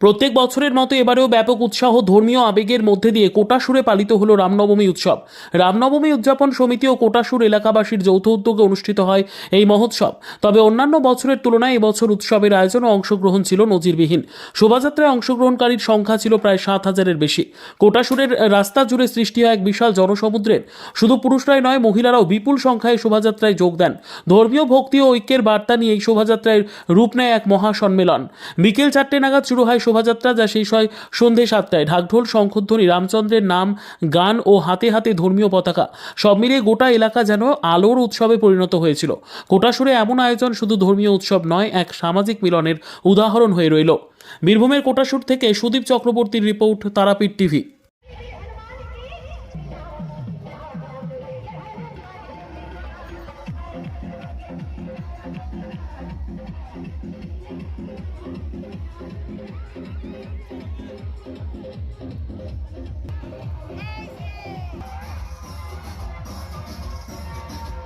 প্রত্যেক বছরের মতো এবারেও ব্যাপক উৎসাহ ধর্মীয় আবেগের মধ্যে দিয়ে কোটাসুরে পালিত হলো রামনবমী উৎসব। রামনবমী উদযাপন সমিতি ও কোটাসুর এলাকাবাসীর যৌথ উদ্যোগে অনুষ্ঠিত হয় এই মহোৎসব। তবে অন্যান্য বছরের তুলনায় এবছর উৎসবের আয়োজন ও অংশগ্রহণ ছিল নজিরবিহীন। শোভাযাত্রায় অংশগ্রহণকারীর সংখ্যা ছিল প্রায় সাত হাজারের বেশি। কোটাসুরের রাস্তা জুড়ে সৃষ্টি হয় এক বিশাল জনসমুদ্রের। শুধু পুরুষরাই নয়, মহিলারাও বিপুল সংখ্যায় শোভাযাত্রায় যোগ দেন। ধর্মীয়, ভক্তি ও ঐক্যের বার্তা নিয়ে এই শোভাযাত্রায় রূপ নেয় এক মহাসম্মেলন। বিকেল চারটে নাগাদ শুরু হয় শোভাযাত্রা যা শেষ হয় সন্ধে সাতটায়। ঢাকঢোল, শঙ্খধ্বনি, রামচন্দ্রের নাম, গান ও হাতে হাতে ধর্মীয় পতাকা সব মিলিয়ে গোটা এলাকা যেন আলোর উৎসবে পরিণত হয়েছিল। কোটাসুরে এমন আয়োজন শুধু ধর্মীয় উৎসব নয়, এক সামাজিক মিলনের উদাহরণ হয়ে রইল। বীরভূমের কোটাসুর থেকে সুদীপ চক্রবর্তীর report, Tarapith TV. Thank you.